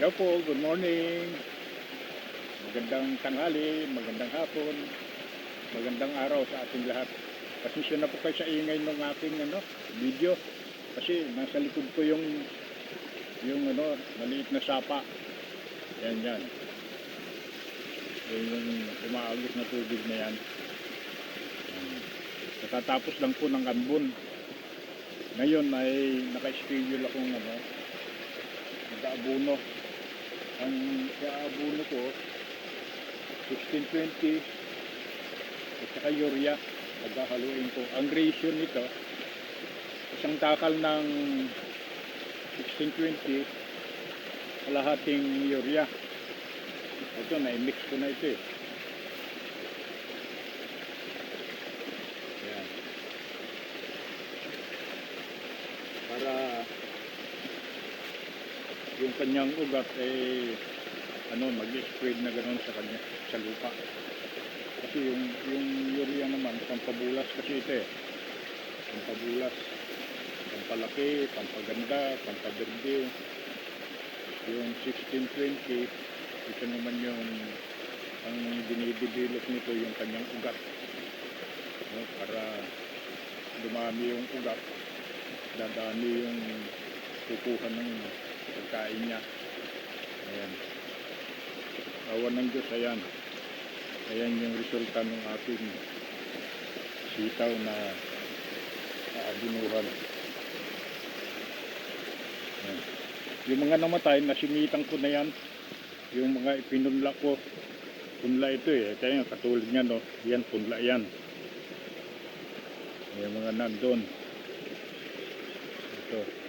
Hello po, good morning. Magandang tanghali, magandang hapon, magandang araw sa ating lahat. Pasensya na po kayo sa ingay ng aking ano, video. Kasi nasa likod ko yung yung ano, maliit na sapa. Yan yan. Yan yung umaagos na tubig na. Yan. Natatapos lang po ng ambon. Ngayon ay naka-schedule akong ano, nag-aabuno. Ang iaabuno ko, 1620 at saka urea. Naghahaluin ko. Ang ratio nito, isang takal ng 1620, kalahating urea. Ito, na-mix ko na ito eh. Ayan. Para yung kanyang ugat eh ano mag-spread na gano'n sa kanya sa lupa. Kasi yung yung urea naman pampabulas kasi ito eh. Pampabulas. Pampalaki pampaganda pampaberde. Yung 1620 ito naman yung ang dinidevelop nito yung kanyang ugat. No, para dumami yung ugat dadami yung kukuha ng pagkain niya. Ayan. Awan ng Diyos ayan. Ayan yung resulta ng ating sitaw na aabinuhan ayan. yung mga namatay nasimitan ko na yan. Yung mga ipinunla ko punla ito eh. Kaya katulad nga no? Yan punla yan. Yung mga nandun. Ito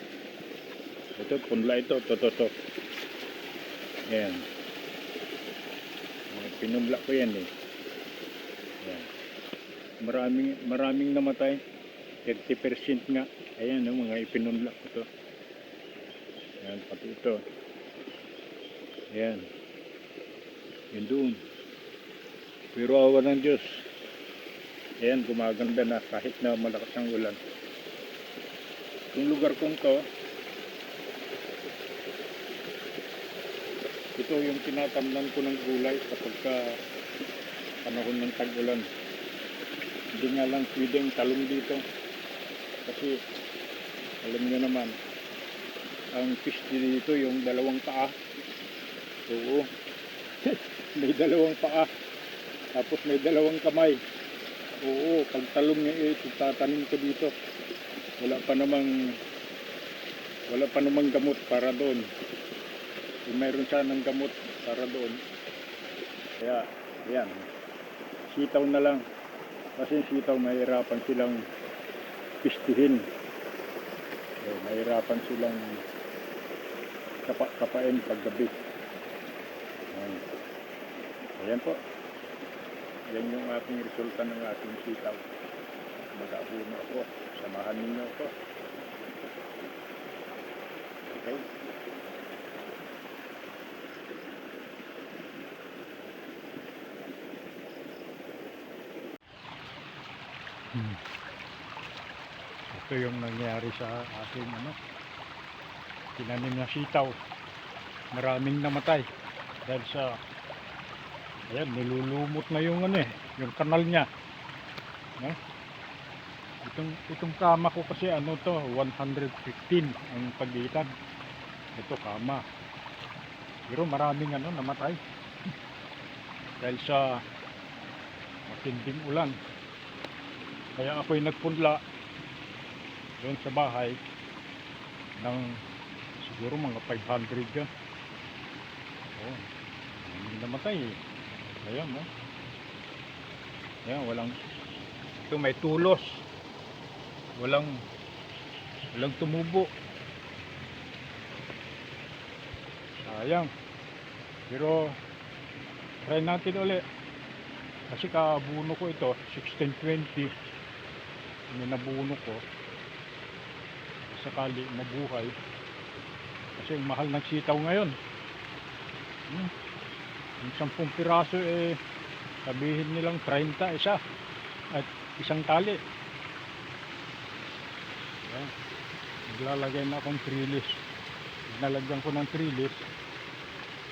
ito punla ito to to to yan Mga pinunla ko yan eh. Yan maraming maraming namatay. 30% nga. Ayan no, mga ipinunla ko to. Yan pati ito. Yan yun doon. Pero awa ng Diyos. Ayan gumaganda na kahit na malakas ang ulan. Yung lugar kong to ito yung tinatamnan ko ng gulay kapag ka panahon ng tag-ulan. Hindi nga lang pwedeng talong dito. Kasi alam nyo naman ang piste dito yung dalawang paa. Oo. May dalawang paa. Tapos may dalawang kamay. Oo pag talong niya ito tatanim ko dito. Wala pa namang wala pa namang gamot para doon kung mayroon sanang gamot para doon. Kaya yan sitaw na lang. Kasi sitaw mahirapan silang pistihin. Eh, mahirapan silang kapa kapain paggabi. Ayan. ayan po. Yan yung aking resulta ng ating sitaw. Mag-abuno ako. Samahan ninyo ako. Okay Hmm. Ito yung nangyari sa ating ano, tinanim na sitaw. Maraming namatay dahil sa ayan, nilulumot na yung ano eh, yung kanal niya. No? Itong, itong kama ko kasi ano to, 115 ang pagitan. Ito kama. Pero maraming ano namatay. dahil sa matinding ulan. Kaya ako'y nagpunla doon sa bahay ng siguro mga 500 yan. Oh, hindi namatay eh. Ayan, no? Ayan, walang ito may tulos. Walang walang tumubo. Sayang. Pero try natin ulit. Kasi kabuno ko ito, 1620 yung nabuno ko sakali mabuhay kasi mahal ng sitaw ngayon hmm. yung 10 piraso eh sabihin nilang 30 isa at isang tali Yan. naglalagay na akong trellis nalagyan ko ng trellis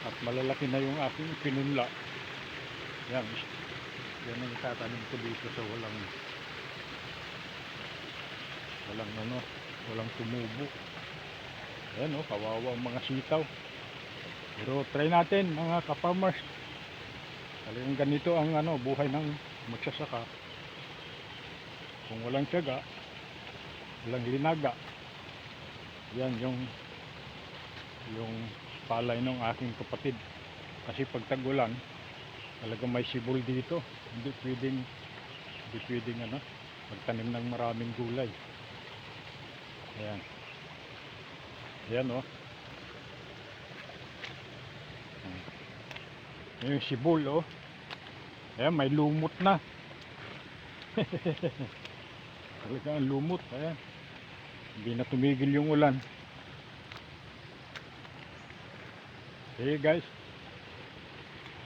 At malalaki na yung aking pinunla. Yan. Yan ang itatanim ko dito sa walang walang ano, walang tumubo. Ayan o, kawawa ang mga sitaw. Pero try natin mga ka-farmers. Talagang ganito ang ano, buhay ng magsasaka. Kung walang tiyaga, walang linaga. Yan yung yung palay ng aking kapatid. Kasi pag tagulan, talagang may sibol dito. Hindi pwedeng hindi pwedeng ano, magtanim ng maraming gulay. Ayan. Ayan oh. Ayan yung sibol oh. Ayan, may lumot na. Talaga ang lumot. Ayan. Hindi na tumigil yung ulan. Hey guys.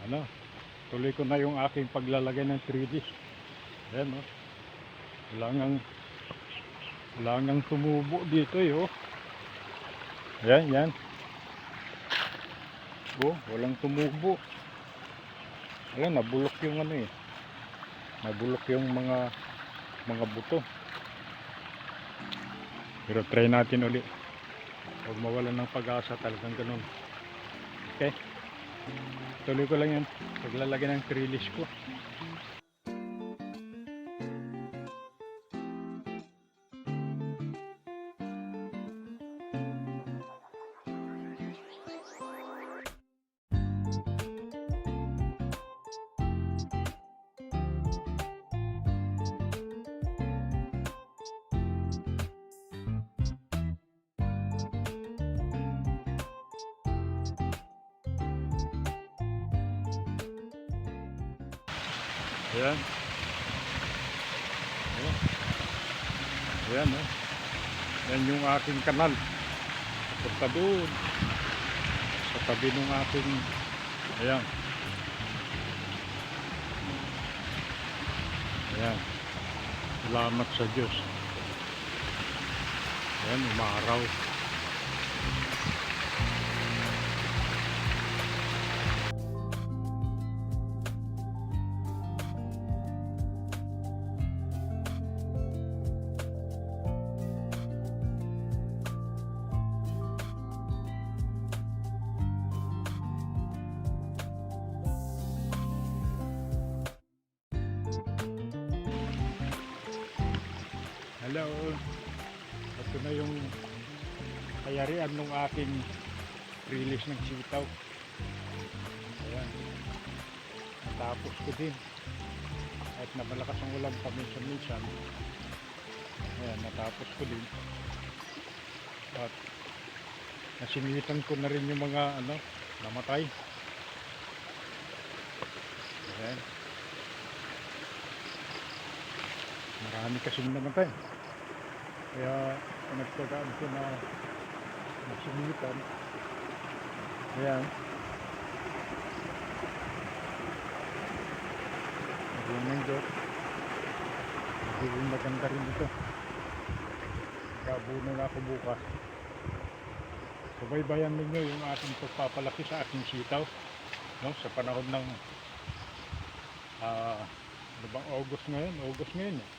Ano? Tuloy ko na yung aking paglalagay ng 3D. Ayan oh. Wala ngang wala ngang tumubo dito eh oh. Yan, yan. Oh, walang tumubo. Wala, nabulok yung ano eh. Nabulok yung mga mga buto. Pero try natin uli. Huwag mawalan ng pag-asa talagang ganun. Okay? Tuloy ko lang yan. Paglalagay ng trellis ko. Ayan. Ayan. Ayan, oh. Yan yung aking kanal. Punta doon. Sa tabi ng aking... Ayan. Ayan. Salamat sa Diyos. Ayan, umaraw. Hello. Ito na yung kayarian ng aking release ng sitaw. Ayan. Tapos ko din. Kahit na malakas ang ulan paminsan-minsan. Ayan, natapos ko din. At nasinitan ko na rin yung mga ano, namatay. Ayan. Marami kasing namatay. Kaya nagtagaan ko na nasinitan. Ayan. Maging manggot. Magiging maganda rin ito. Kabuno na ako bukas. Subaybayan ninyo yung ating pagpapalaki sa aking sitaw. No? Sa panahon ng ah ano bang August ngayon? August ngayon eh.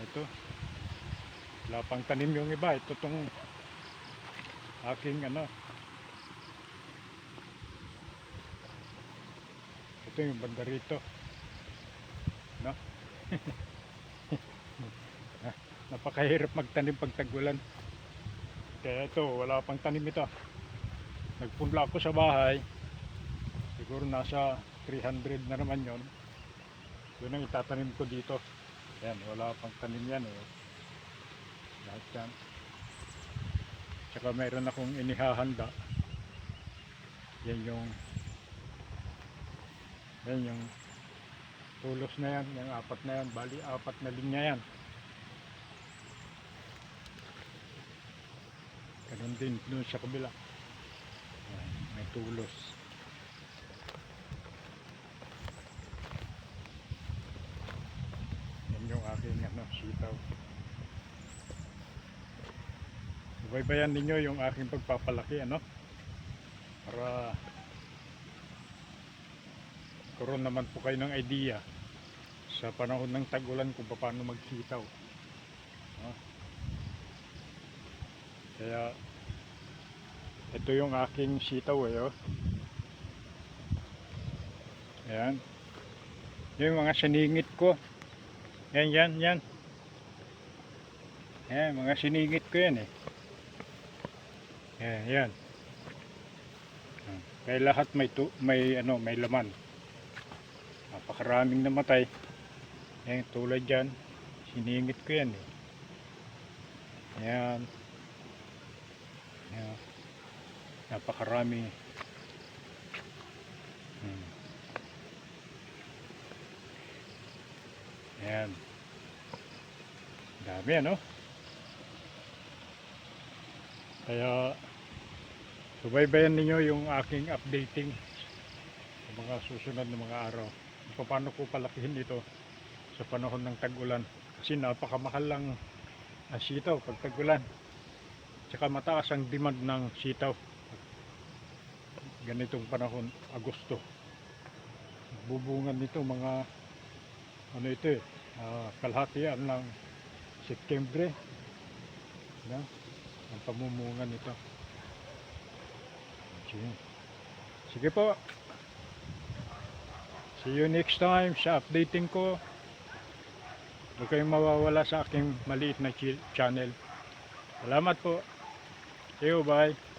Ito. Wala pang tanim yung iba. Ito tong aking ano. Ito yung banda rito. No? Ah, Napakahirap magtanim pag tagulan. Kaya ito, wala pang tanim ito. Nagpunla ako sa bahay. Siguro nasa 300 na naman yon. Yun ang itatanim ko dito. Ayan, wala pang tanim yan eh. Lahat yan. Tsaka mayroon akong inihahanda. Yan yung yan yung tulos na yan, yung apat na yan, bali apat na linya yan. Ganun din doon sa kabila. May tulos. Yan yung aking ano, sitaw. Subaybayan ninyo yung aking pagpapalaki, ano? Para magkaroon naman po kayo ng idea sa panahon ng tag-ulan kung paano magsitaw. No? Kaya ito yung aking sitaw eh. Oh. Ayan. Yung mga siningit ko. Yan, yan, yan. Yan, mga siningit ko yan eh. Yan, yan. Kaya lahat may tu may ano, may laman. Napakaraming namatay. Yan, tulad yan. Siningit ko yan eh. Yan. Yan. Napakarami. Hmm. Yan. Dami ano? Kaya subaybayan ninyo yung aking updating sa mga susunod na mga araw. Paano ko palakihin ito sa panahon ng tag-ulan. Kasi napakamahal lang ang sitaw pag tag-ulan. Tsaka mataas ang demand ng sitaw. Ganitong panahon, Agosto. Bubungan nito mga ano ito eh, ah, kalahatian ng September. No? Ang pamumungan nito. Sige. Sige po. See you next time sa updating ko. Huwag kayong mawawala sa aking maliit na channel. Salamat po. See you, bye.